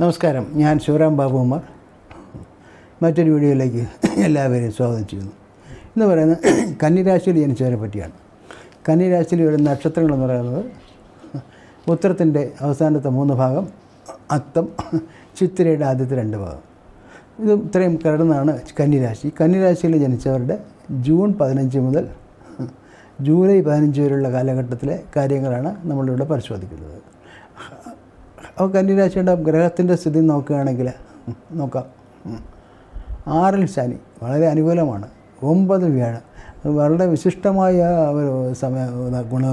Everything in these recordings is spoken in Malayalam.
നമസ്കാരം. ഞാൻ ശിവറാം ബാബുമാർ മറ്റൊരു വീഡിയോയിലേക്ക് എല്ലാവരെയും സ്വാഗതം ചെയ്യുന്നു എന്ന് പറയുന്നത് കന്നിരാശിയിൽ ജനിച്ചവരെ പറ്റിയാണ്. കന്നിരാശിയിൽ വരുന്ന നക്ഷത്രങ്ങൾ എന്ന് പറയുന്നത് ഉത്തരത്തിന്റെ അവസാനത്തെ മൂന്ന് ഭാഗം അത്തം ചിത്തിരയുടെ ആദ്യത്തെ രണ്ട് ഭാഗം. ഇത് ഇത്രയും കരടുന്നതാണ് കന്നിരാശി. കന്നിരാശിയിൽ ജനിച്ചവരുടെ ജൂൺ പതിനഞ്ച് മുതൽ ജൂലൈ പതിനഞ്ച് വരെയുള്ള കാലഘട്ടത്തിലെ കാര്യങ്ങളാണ് നമ്മളിവിടെ പരിശോധിക്കുന്നത്. അപ്പോൾ കന്നിരാശിയുടെ ഗ്രഹത്തിന്റെ സ്ഥിതി നോക്കുകയാണെങ്കിൽ നോക്കാം. ആറിൽ ശനി വളരെ അനുകൂലമാണ്. ഒമ്പത് വ്യാഴം. വളരെ വിശിഷ്ടമായ ഒരു സമയ ഗുണ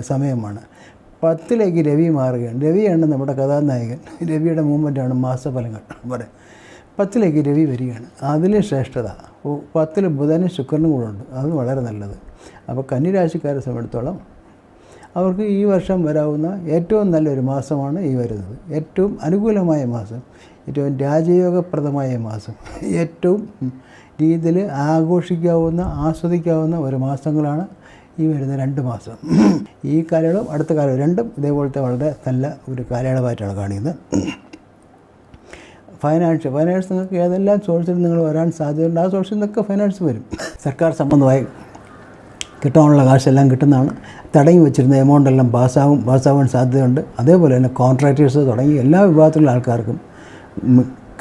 സമയമാണ്. പത്തിലേക്ക് രവി മാറുകയാണ്. രവിയാണ് നമ്മുടെ കഥാനായകൻ. രവിയുടെ മൂവ്മെന്റാണ് മാസഫലങ്ങൾ. പറയാം പത്തിലേക്ക് രവി വരികയാണ്. അതിന് ശ്രേഷ്ഠത പത്തിൽ ബുധനും ശുക്രനും കൂടെ ഉണ്ട്. അത് വളരെ നല്ലത്. അപ്പോൾ കന്നിരാശിക്കാരെ സംബന്ധിച്ചിടത്തോളം അവർക്ക് ഈ വർഷം വരാവുന്ന ഏറ്റവും നല്ലൊരു മാസമാണ് ഈ വരുന്നത്. ഏറ്റവും അനുകൂലമായ മാസം ഏറ്റവും രാജയോഗപ്രദമായ മാസം. ഏറ്റവും രീതിയിൽ ആഘോഷിക്കാവുന്ന ആസ്വദിക്കാവുന്ന ഒരു മാസങ്ങളാണ് ഈ വരുന്ന രണ്ട് മാസം. ഈ കാലയളവും അടുത്ത കാലം രണ്ടും ഇതേപോലത്തെ വളരെ നല്ല ഒരു കാലയളവായിട്ടാണ് കാണിക്കുന്നത്. ഫൈനാൻഷ്യൽ ഫൈനാൻസ് നിങ്ങൾക്ക് ഏതെല്ലാം സോഴ്സിൽ നിങ്ങൾ വരാൻ സാധ്യതയുണ്ട് ആ സോഴ്സിൽ നിന്നൊക്കെ ഫൈനാൻസ് വരും. സർക്കാർ സംബന്ധമായി കിട്ടാനുള്ള കാശെല്ലാം കിട്ടുന്നതാണ്. തടങ്ങി വെച്ചിരുന്ന എമൗണ്ട് എല്ലാം പാസ്സാവും പാസ്സാവാൻ സാധ്യതയുണ്ട്. അതേപോലെ തന്നെ കോൺട്രാക്ടേഴ്സ് തുടങ്ങി എല്ലാ വിഭാഗത്തിലുള്ള ആൾക്കാർക്കും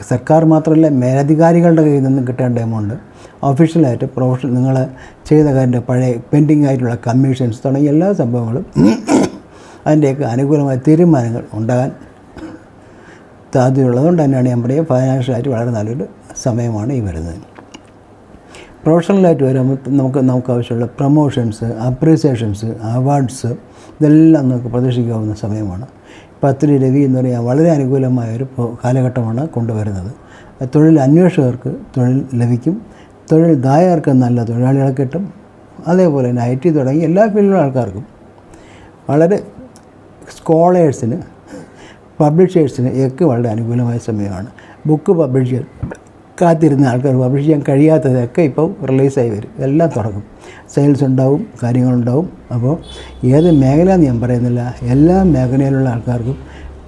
സർക്കാർ മാത്രമല്ല മേലധികാരികളുടെ കയ്യിൽ നിന്നും കിട്ടേണ്ട എമൗണ്ട് ഒഫീഷ്യലായിട്ട് പ്രൊഫഷണൽ നിങ്ങൾ ചെയ്ത കാര്യം പഴയ പെൻഡിങ് ആയിട്ടുള്ള കമ്മീഷൻസ് തുടങ്ങിയ എല്ലാ സംഭവങ്ങളും അതിന്റെയൊക്കെ അനുകൂലമായ തീരുമാനങ്ങൾ ഉണ്ടാകാൻ സാധ്യതയുള്ളതുകൊണ്ട് തന്നെയാണ് ഞാൻ പറയുക ഫൈനാൻഷ്യലായിട്ട് വളരെ നല്ലൊരു സമയമാണ് ഈ വരുന്നത്. പ്രൊഫഷണലായിട്ട് വരുമ്പോൾ നമുക്ക് നമുക്ക് ആവശ്യമുള്ള പ്രൊമോഷൻസ് അപ്രീസിയേഷൻസ് അവാർഡ്സ് ഇതെല്ലാം നമുക്ക് പ്രതീക്ഷിക്കാവുന്ന സമയമാണ്. പത്രി രവി എന്ന് പറയാൻ വളരെ അനുകൂലമായ ഒരു കാലഘട്ടമാണ് കൊണ്ടുവരുന്നത്. തൊഴിൽ അന്വേഷകർക്ക് തൊഴിൽ ലഭിക്കും. തൊഴിൽ ദായകർക്ക് നല്ല തൊഴിലാളികളെ കിട്ടും. അതേപോലെ തന്നെ ഐ ടി തുടങ്ങി എല്ലാ ഫീൽഡിലും ആൾക്കാർക്കും വളരെ സ്കോളേഴ്സിന് പബ്ലിഷേഴ്സിന് ഒക്കെ വളരെ അനുകൂലമായ സമയമാണ്. ബുക്ക് പബ്ലിഷ് കാത്തിരുന്ന ആൾക്കാർ പബ്ലിഷ് ചെയ്യാൻ കഴിയാത്തതൊക്കെ ഇപ്പോൾ റിലീസായി വരും. എല്ലാം തുടങ്ങും. സെയിൽസ് ഉണ്ടാവും കാര്യങ്ങളുണ്ടാവും. അപ്പോൾ ഏത് മേഖല എന്ന് ഞാൻ പറയുന്നില്ല. എല്ലാ മേഖലയിലുള്ള ആൾക്കാർക്കും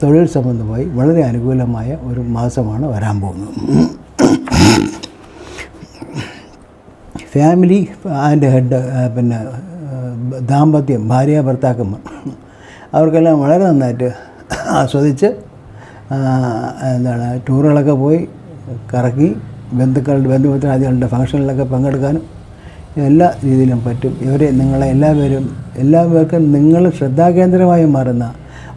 തൊഴിൽ സംബന്ധമായി വളരെ അനുകൂലമായ ഒരു മാസമാണ് വരാൻ പോകുന്നത്. ഫാമിലി ആൻഡ് ഹെഡ് പിന്നെ ദാമ്പത്യം ഭാര്യ ഭർത്താക്കന്മാർ അവർക്കെല്ലാം വളരെ നന്നായിട്ട് ആസ്വദിച്ച് എന്താണ് ടൂറുകളൊക്കെ പോയി കറക്കി ബന്ധുക്കളുടെ ബന്ധുമിത്രാദികളുടെ ഫംഗ്ഷനിലൊക്കെ പങ്കെടുക്കാനും എല്ലാ രീതിയിലും പറ്റും. ഇവരെ നിങ്ങളെ എല്ലാവരും എല്ലാവർക്കും നിങ്ങൾ ശ്രദ്ധാകേന്ദ്രമായി മാറുന്ന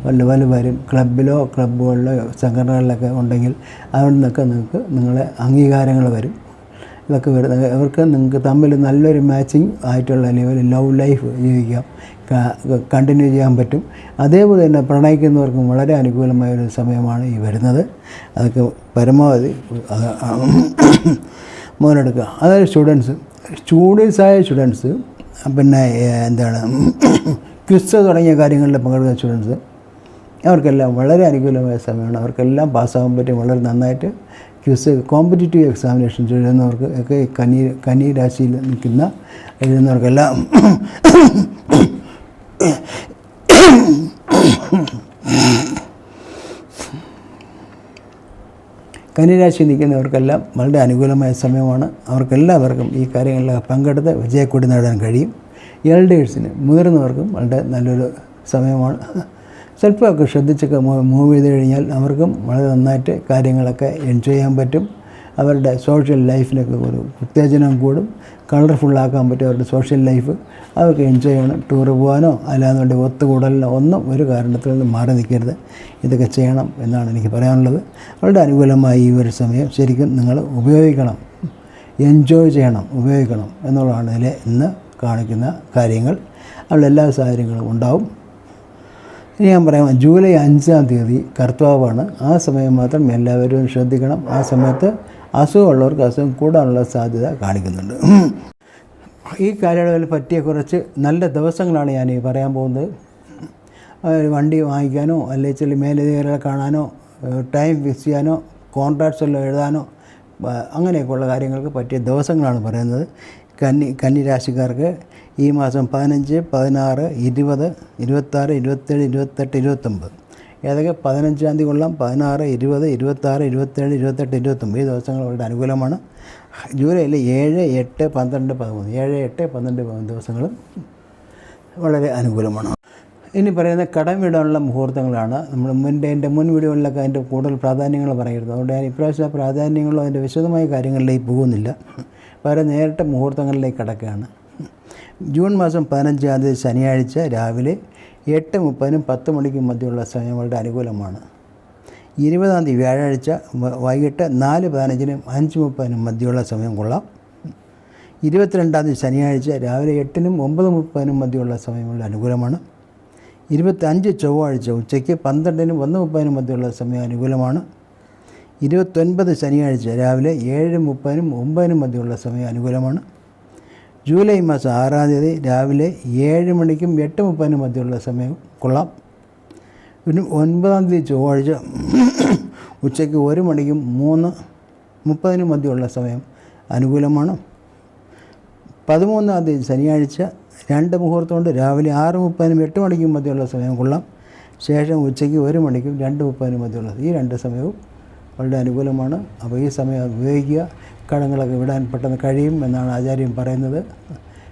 വല്ല വലുവരും ക്ലബിലോ ക്ലബ്ബുകളിലോ സംഘടനകളിലൊക്കെ ഉണ്ടെങ്കിൽ അവിടെ നിന്നൊക്കെ നിങ്ങൾക്ക് നിങ്ങളെ അംഗീകാരങ്ങൾ വരും. ഇതൊക്കെ വരുന്നത് അവർക്ക് നിങ്ങൾക്ക് തമ്മിൽ നല്ലൊരു മാച്ചിങ് ആയിട്ടുള്ള ലെവലിൽ ലവ് ലൈഫ് ജീവിക്കാം. കണ്ടിന്യൂ ചെയ്യാൻ പറ്റും. അതേപോലെ തന്നെ പ്രണയിക്കുന്നവർക്കും വളരെ അനുകൂലമായ ഒരു സമയമാണ് ഈ വരുന്നത്. അതൊക്കെ പരമാവധി മുതലെടുക്കുക അതായത് സ്റ്റുഡൻസ് സ്റ്റുഡൻസായ സ്റ്റുഡൻസ് പിന്നെ എന്താണ് ക്വിസ് തുടങ്ങിയ കാര്യങ്ങളിൽ പങ്കെടുക്കുന്ന സ്റ്റുഡൻസ് അവർക്കെല്ലാം വളരെ അനുകൂലമായ സമയമാണ്. അവർക്കെല്ലാം പാസ്സാകാൻ പറ്റും. വളരെ നന്നായിട്ട് ക്യൂസ് കോമ്പറ്റീറ്റീവ് എക്സാമിനേഷൻ എഴുതുന്നവർക്ക് ഒക്കെ കനി കന്നി രാശിയിൽ നിൽക്കുന്ന എഴുതുന്നവർക്കെല്ലാം കന്നിരാശി നിൽക്കുന്നവർക്കെല്ലാം വളരെ അനുകൂലമായ സമയമാണ്. അവർക്കെല്ലാവർക്കും ഈ കാര്യങ്ങളിലൊക്കെ പങ്കെടുത്ത് വിജയക്കൊടി നേടാൻ കഴിയും. എൽഡേഴ്സിന് മുതിർന്നവർക്കും വളരെ നല്ലൊരു സമയമാണ്. സ്വല്പമൊക്കെ ശ്രദ്ധിച്ചൊക്കെ മൂവ് ചെയ്ത് കഴിഞ്ഞാൽ അവർക്കും വളരെ നന്നായിട്ട് കാര്യങ്ങളൊക്കെ എൻജോയ് ചെയ്യാൻ പറ്റും. അവരുടെ സോഷ്യൽ ലൈഫിനൊക്കെ ഒരു ഉത്തേജനം കൂടും. കളർഫുള്ളാക്കാൻ പറ്റും അവരുടെ സോഷ്യൽ ലൈഫ് അവർക്ക് എൻജോയ് ചെയ്യണം. ടൂർ പോകാനോ അല്ലാന്നുണ്ടെങ്കിൽ ഒത്തുകൂടലിനോ ഒന്നും ഒരു കാരണത്തിൽ നിന്ന് മാറി നിൽക്കരുത്. ഇതൊക്കെ ചെയ്യണം എന്നാണ് എനിക്ക് പറയാനുള്ളത്. വളരെ അനുകൂലമായി ഈ ഒരു സമയം ശരിക്കും നിങ്ങൾ ഉപയോഗിക്കണം. എൻജോയ് ചെയ്യണം ഉപയോഗിക്കണം എന്നുള്ളതാണ് ഇതിൽ ഇന്ന് കാണിക്കുന്ന കാര്യങ്ങൾ. അതിലുള്ള എല്ലാ സാഹചര്യങ്ങളും ഉണ്ടാവും. ഇനി ഞാൻ പറയാം ജൂലൈ അഞ്ചാം തീയതി കർത്താവാണ്. ആ സമയം മാത്രം എല്ലാവരും ശ്രദ്ധിക്കണം. ആ സമയത്ത് അസുഖമുള്ളവർക്ക് അസുഖം കൂടാനുള്ള സാധ്യത കാണിക്കുന്നുണ്ട്. ഈ കാലയളവിൽ പറ്റിയ കുറച്ച് നല്ല ദിവസങ്ങളാണ് ഞാൻ ഈ പറയാൻ പോകുന്നത്. വണ്ടി വാങ്ങിക്കാനോ അല്ലെങ്കിൽ ചില മേലധികാരികളെ കാണാനോ ടൈം ഫിക്സ് ചെയ്യാനോ കോൺട്രാക്ട്സ് എല്ലാം എഴുതാനോ അങ്ങനെയൊക്കെയുള്ള കാര്യങ്ങൾക്ക് പറ്റിയ ദിവസങ്ങളാണ് പറയുന്നത്. കന്നി കന്നിരാശിക്കാർക്ക് ഈ മാസം പതിനഞ്ച് പതിനാറ് ഇരുപത് ഇരുപത്താറ് ഇരുപത്തേഴ് ഇരുപത്തെട്ട് ഇരുപത്തൊമ്പത്. ഏതൊക്കെ? പതിനഞ്ചാം തീയതി കൊള്ളാം പതിനാറ് ഇരുപത് ഇരുപത്താറ് ഇരുപത്തേഴ് ഇരുപത്തെട്ട് ഇരുപത്തൊമ്പത്. ഈ ദിവസങ്ങൾ വളരെ അനുകൂലമാണ്. ജൂലൈയിൽ ഏഴ് എട്ട് പന്ത്രണ്ട് പതിമൂന്ന്. ഏഴ് എട്ട് പന്ത്രണ്ട് പതിമൂന്ന് ദിവസങ്ങൾ വളരെ അനുകൂലമാണ്. ഇനി പറയുന്ന കടം വിടാനുള്ള മുഹൂർത്തങ്ങളാണ്. നമ്മൾ മുന്റെ എന്റെ മുൻ വീഡിയോകളിലൊക്കെ അതിന്റെ കൂടുതൽ പ്രാധാന്യങ്ങൾ പറയരുത് അതുകൊണ്ട് ഞാൻ ഇപ്രാവശ്യം പ്രാധാന്യങ്ങളോ അതിന്റെ വിശദമായ കാര്യങ്ങളിലേക്ക് പോകുന്നില്ല. പകരം നേരിട്ട് മുഹൂർത്തങ്ങളിലേക്ക് കടക്കുകയാണ്. ജൂൺ മാസം പതിനഞ്ചാം തീയതി ശനിയാഴ്ച രാവിലെ എട്ട് മുപ്പതിനും പത്ത് മണിക്കും മധ്യമുള്ള സമയം വളരെ അനുകൂലമാണ്. ഇരുപതാം തീയതി വ്യാഴാഴ്ച വൈകിട്ട് നാല് പതിനഞ്ചിനും അഞ്ച് മുപ്പതിനും മധ്യമുള്ള സമയം കൊള്ളാം. ഇരുപത്തിരണ്ടാം തീയതി ശനിയാഴ്ച രാവിലെ എട്ടിനും ഒമ്പത് മുപ്പതിനും മധ്യമുള്ള സമയമുള്ള അനുകൂലമാണ്. ഇരുപത്തഞ്ച് ചൊവ്വാഴ്ച ഉച്ചയ്ക്ക് പന്ത്രണ്ടിനും ഒന്ന് മുപ്പതിനും മധ്യമുള്ള സമയം അനുകൂലമാണ്. ഇരുപത്തൊൻപത് ശനിയാഴ്ച രാവിലെ ഏഴ് മുപ്പതിനും ഒമ്പതിനും മധ്യമുള്ള സമയം അനുകൂലമാണ്. ജൂലൈ മാസം ആറാം തീയതി രാവിലെ ഏഴ് മണിക്കും എട്ട് മുപ്പതിനും മധ്യമുള്ള സമയം കൊള്ളാം. പിന്നെ ഒൻപതാം തീയതി ചൊവ്വാഴ്ച ഉച്ചയ്ക്ക് ഒരു മണിക്കും മൂന്ന് മുപ്പതിനും മധ്യമുള്ള സമയം അനുകൂലമാണ്. പതിമൂന്നാം തീയതി ശനിയാഴ്ച രണ്ട് മുഹൂർത്തം കൊണ്ട് രാവിലെ ആറ് മുപ്പതിനും എട്ട് മണിക്കും മധ്യമുള്ള സമയം കൊള്ളാം. ശേഷം ഉച്ചയ്ക്ക് ഒരു മണിക്കും രണ്ട് മുപ്പതിനും മധ്യമുള്ള ഈ രണ്ട് സമയവും വളരെ അനുകൂലമാണ്. അപ്പോൾ ഈ സമയം ഉപയോഗിക്കുക. കടങ്ങളൊക്കെ വിടാൻ പെട്ടെന്ന് കഴിയും എന്നാണ് ആചാര്യം പറയുന്നത്.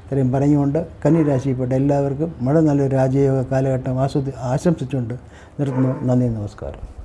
ഇത്രയും പറഞ്ഞുകൊണ്ട് കന്നിരാശിയിൽപ്പെട്ട എല്ലാവർക്കും വളരെ നല്ലൊരു രാജയോഗ കാലഘട്ടം ആസ്വദി ആശംസിച്ചുകൊണ്ട് നിർത്തുന്നു. നന്ദി നമസ്കാരം.